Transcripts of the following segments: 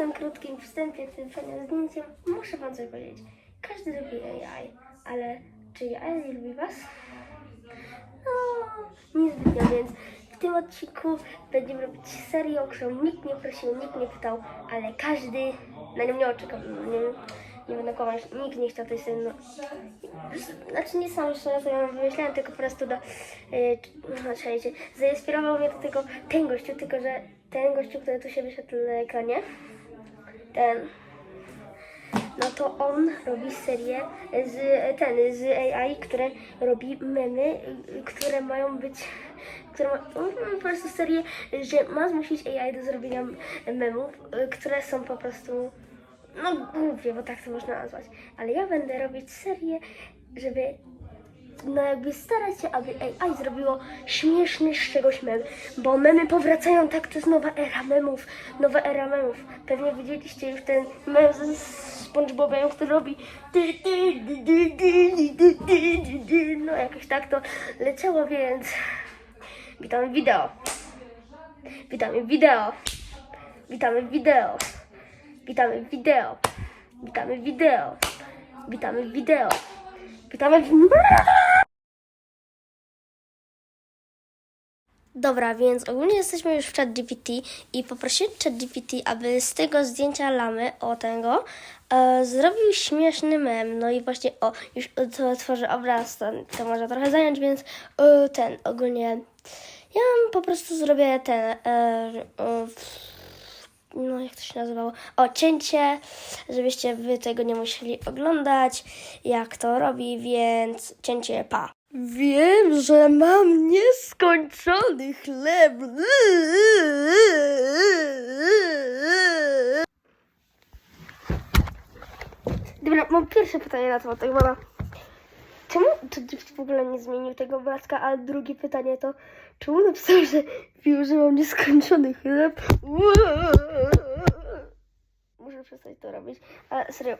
tym krótkim wstępie, tym fajnym zdjęciem, muszę wam coś powiedzieć. Każdy lubi AI, ale czy AI lubi was? No, niezbytnio, więc w tym odcinku będziemy robić serię, o którą nikt nie prosił, nikt nie pytał, ale każdy na nią nie oczekał. Nie, nie będę kłamać, nikt nie chciał tej serii. No, znaczy nie sam jeszcze raz ją wymyślałem, tylko po prostu do, yy, no, czekajcie, zainspirował mnie do tego ten gościu, tylko że ten gościu, który tu się wyświetla na ekranie, ten, no to on robi serię z, ten, z AI, które robi memy, które mają być, które ma, no, po prostu serię, że ma zmusić AI do zrobienia memów, które są po prostu, no głupie, bo tak to można nazwać. Ale ja będę robić serię, żeby no jakby starać się, aby AI zrobiło śmieszny z czegoś mem, bo memy powracają tak, to jest nowa era memów, nowa era memów. Pewnie widzieliście już ten mem z SpongeBobem, który robi no jakoś tak to leciało, więc witamy wideo. Witamy wideo. Witamy wideo. Witamy wideo. Witamy wideo. Witamy wideo. Witamy w... Dobra, więc ogólnie jesteśmy już w ChatGPT i poprosiłem ChatGPT, aby z tego zdjęcia lamy, o tego, e, zrobił śmieszny mem. No i właśnie, o, już to tworzy obraz, to, to może trochę zająć, więc e, ten, ogólnie, ja po prostu zrobię ten, e, e, no jak to się nazywało, o cięcie, żebyście wy tego nie musieli oglądać, jak to robi, więc cięcie pa. Wiem, że mam nieskończony chleb. Dobra, mam pierwsze pytanie na temat tego mama. Czemu ChatGPT w ogóle nie zmienił tego obrazka? A drugie pytanie to, czemu napisał, że wiem, że mam nieskończony chleb? Muszę przestać to robić. Ale serio,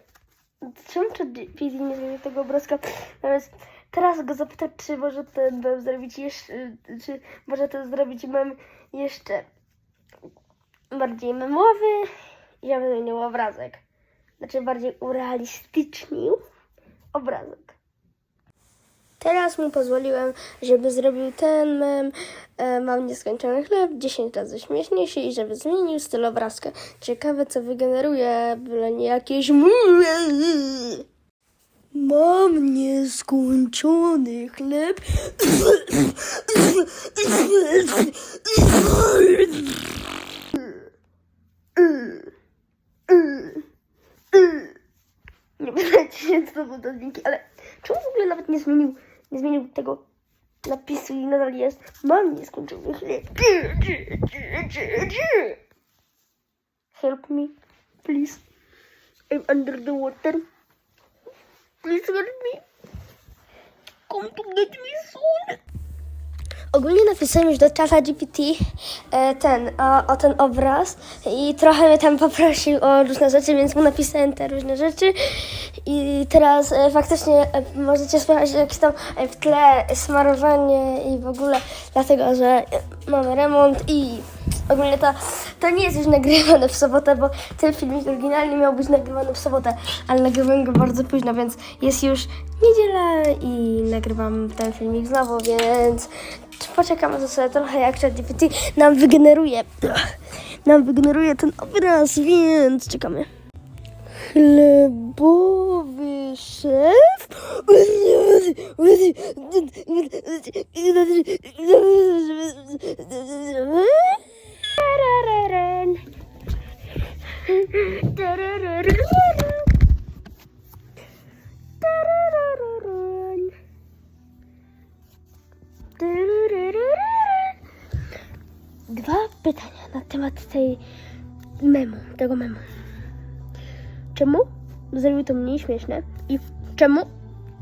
czemu ChatGPT nie zmienił tego obrazka? Natomiast teraz go zapytać, czy może ten mem zrobić jeszcze, czy może to zrobić mem jeszcze bardziej memowy ja bym zmienił obrazek. Znaczy bardziej urealistycznił obrazek. Teraz mu pozwoliłem, żeby zrobił ten mem e, Mam nieskończony chleb 10 razy śmieszniejszy i żeby zmienił styl obrazka. Ciekawe co wygeneruje, byle nie jakieś Mam nieskończony chleb. Nie pytajcie się, były te dźwięki, ale czemu w ogóle nawet nie zmienił, nie zmienił tego napisu i nadal jest Mam nieskończony chleb. Help me, please. I'm under the water. Please help me. Come to get me soon. Ogólnie napisałem już do czata GPT e, ten, o, o ten obraz i trochę mnie tam poprosił o różne rzeczy, więc mu napisałem te różne rzeczy. I teraz e, faktycznie e, możecie słyszeć jakieś tam w tle smarowanie i w ogóle dlatego, że mamy remont i ogólnie to, to nie jest już nagrywane w sobotę, bo ten filmik oryginalnie miał być nagrywany w sobotę, ale nagrywam go bardzo późno, więc jest już niedziela i nagrywam ten filmik znowu, więc poczekamy sobie trochę jak ChatGPT nam wygeneruje nam wygeneruje ten obraz, więc czekamy. Chlebowy szef? Tej memu, tego memu. Czemu zrobił to mniej śmieszne i czemu,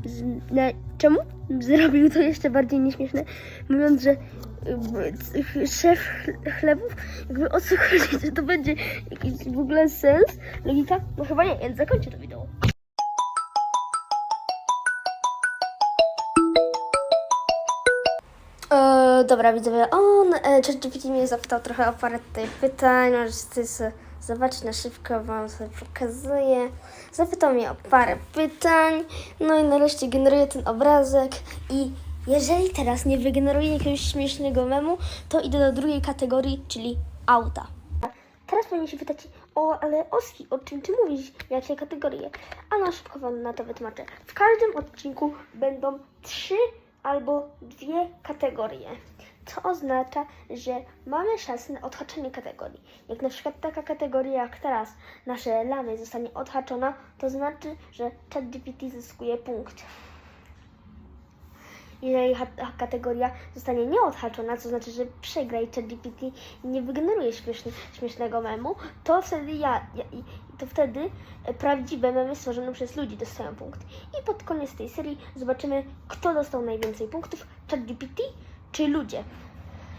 z, na, czemu zrobił to jeszcze bardziej nieśmieszne, mówiąc, że y, szef chl- chlebów, jakby o co chodzi, że to będzie jakiś w ogóle sens, logika? No chyba nie, więc zakończę to wideo. Dobra, widzowie, on, e, ChatGPT mnie zapytał trochę o parę tutaj pytań, możecie sobie Zobaczcie, na szybko Wam sobie pokazuję. Zapytał mnie o parę pytań, no i nareszcie generuję ten obrazek i jeżeli teraz nie wygeneruję jakiegoś śmiesznego memu, to idę do drugiej kategorii, czyli auta. Teraz powinien się pytać, o, ale Oski, o czym ty mówisz? Jakie kategorie? A no, szybko wam na to wytłumaczę. W każdym odcinku będą trzy albo dwie kategorie. Co oznacza, że mamy szansę na odhaczenie kategorii. Jak na przykład taka kategoria jak teraz, nasze lamy zostanie odhaczona, to znaczy, że ChatGPT zyskuje punkt. Jeżeli kategoria zostanie nieodhaczona, co znaczy, że przegra i ChatGPT nie wygeneruje śmieszny, śmiesznego memu, to wtedy ja, ja to wtedy e, prawdziwe memy stworzone przez ludzi dostają punkt. I pod koniec tej serii zobaczymy, kto dostał najwięcej punktów, ChatGPT czy ludzie.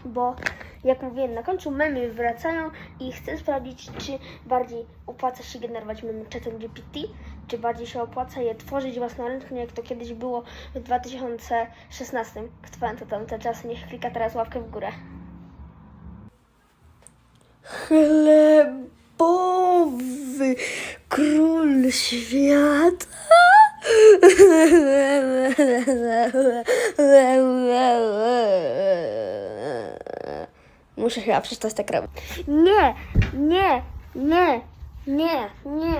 Bo jak mówiłem na końcu, memy wracają i chcę sprawdzić, czy bardziej opłaca się generować memy chatem GPT, czy bardziej się opłaca je tworzyć własnoręcznie, jak to kiedyś było w 2016. Kto pamięta tamte czasy, niech klika teraz łapkę w górę. Chlebowy król świata. Muszę chyba przestać tak robić. Nie, nie, nie, nie, nie.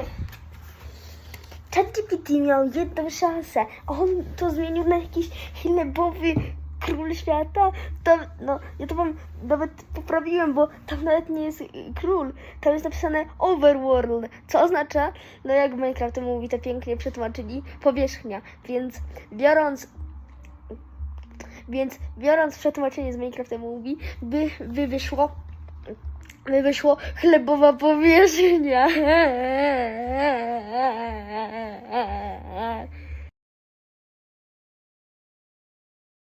ChatGPT miał jedną szansę, a on to zmienił na jakiś chlebowy król świata. To, no, ja to wam nawet poprawiłem, bo tam nawet nie jest król. Tam jest napisane Overworld, co oznacza, no jak Minecraft mówi to pięknie przetłumaczyli, powierzchnia. Więc biorąc więc biorąc przetłumaczenie z Minecrafta mówi, by, by wyszło by wyszło chlebowa powierzchnia.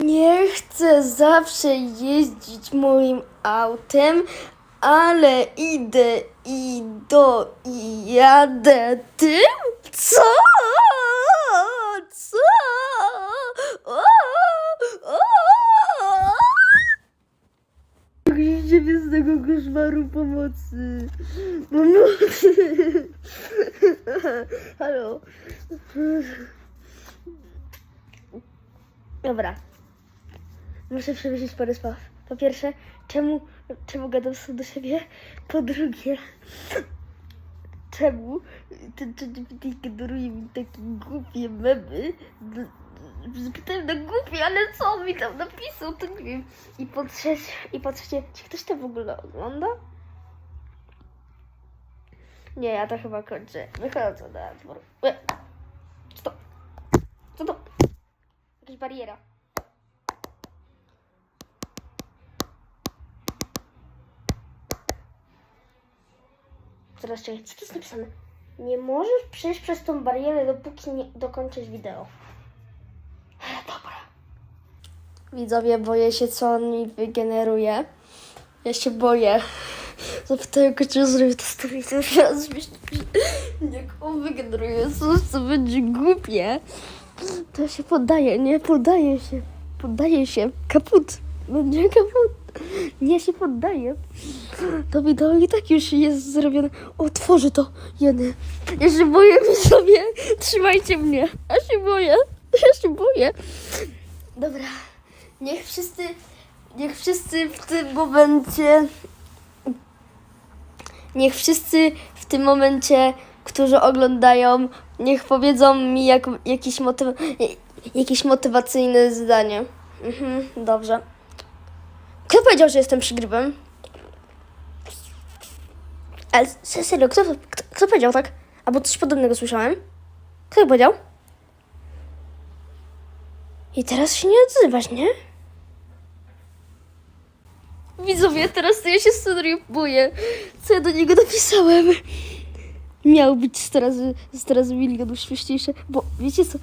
Nie chcę zawsze jeździć moim autem, ale idę i do i jadę tym? Co? Co? O, o. Ciebie z tego koszmaru pomocy. Pomocy. Halo. Dobra. Muszę przemyśleć parę spraw. Po pierwsze, czemu, czemu gadam sam do siebie? Po drugie, czemu generuje mi takie głupie memy? Na głupie, ale co mi tam napisał, to nie wiem. I po trzecie, i po trzecie czy ktoś to w ogóle ogląda? Nie, ja to chyba kończę. Wychodzę na dwór. E, Stop. Co to? Jakaś bariera. Zaraz czekaj, co to jest napisane? Nie możesz przejść przez tą barierę, dopóki nie dokończysz wideo. Dobra. Widzowie, boję się, co on mi wygeneruje. Ja się boję. Zapytaję go, czy zrobię to story też raz. Myślę, że jak on wygeneruje coś, co będzie głupie, to się poddaję, nie? Poddaję się. Poddaję się. Kaput. Będzie kaput. Nie się poddaję. To wideo i tak już jest zrobione. Otworzę to. Jeny. Ja się boję mi sobie. Trzymajcie mnie. Ja się boję. Ja się boję. Dobra. Niech wszyscy, niech wszyscy w tym momencie, niech wszyscy w tym momencie, którzy oglądają, niech powiedzą mi jak, jakieś, motyw, jakieś motywacyjne zdanie. Mhm, dobrze. Kto powiedział, że jestem przygrybem? Ale se- serio, kto, kto, kto powiedział tak? Albo coś podobnego słyszałem? Kto to powiedział? I teraz się nie odzywasz, nie? Widzowie, teraz to ja się boję. Co ja do niego napisałem? Miał być 100 razy, 100 razy milionów śmieszniejsze, bo wiecie co?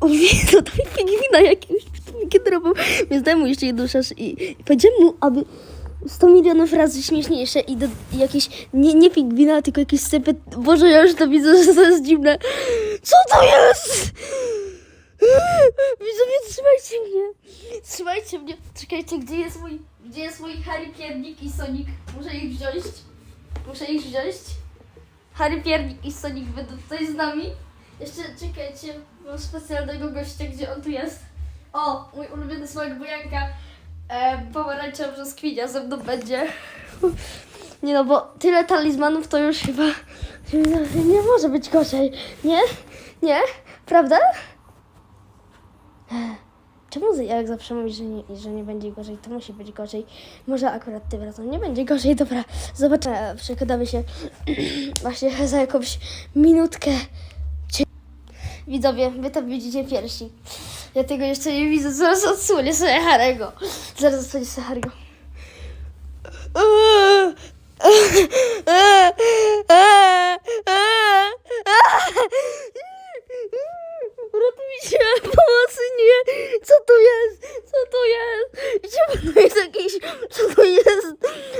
On mi to mi pingwina jakiegoś mi generował. Więc dałem mu jeszcze jedną szansę i, i powiedziałem mu, aby 100 milionów razy śmieszniejsze i, do, i jakieś, nie, nie pingwina, tylko jakieś sypy. Boże, ja już to widzę, że to jest dziwne. Co to jest? Widzowie, trzymajcie mnie. Trzymajcie mnie. Czekajcie, gdzie jest mój, gdzie jest mój Harry Piernik i Sonic? Muszę ich wziąć. Muszę ich wziąć. Harry Piernik i Sonic będą tutaj z nami. Jeszcze czekajcie, mam specjalnego gościa, gdzie on tu jest. O, mój ulubiony smak bujanka. E, pomarańczowa brzoskwinia ze mną będzie. Nie no, bo tyle talizmanów to już chyba nie może być gorzej. Nie? Nie? Prawda? Czemu jak zawsze mówisz, że nie, że nie będzie gorzej, to musi być gorzej. Może akurat tym razem nie będzie gorzej. Dobra, zobaczę, przekonamy się właśnie za jakąś minutkę. Widzowie, wy to widzicie pierwsi. Ja tego jeszcze nie widzę, zaraz odsłonię sobie Harego. Zaraz odsłonię sobie Harego. Ratujcie, pomocy, nie! Co to jest? Co to jest? Gdzie to jest jakiś... Co to jest?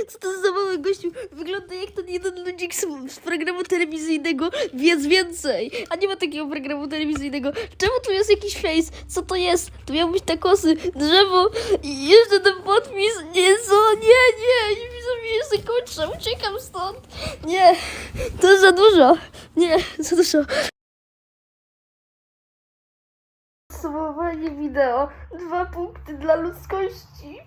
Co to za mały gościu? Wygląda jak ten jeden ludzik z, z programu telewizyjnego Wiedz Więcej! A nie ma takiego programu telewizyjnego. Czemu tu jest jakiś face? Co to jest? Tu miał być te kosy, drzewo i jeszcze ten podpis. Nie, co? Nie, nie! Nie widzę, mi się kończę. Uciekam stąd. Nie, to za dużo. Nie, za dużo. Podsumowanie wideo. Dwa punkty dla ludzkości.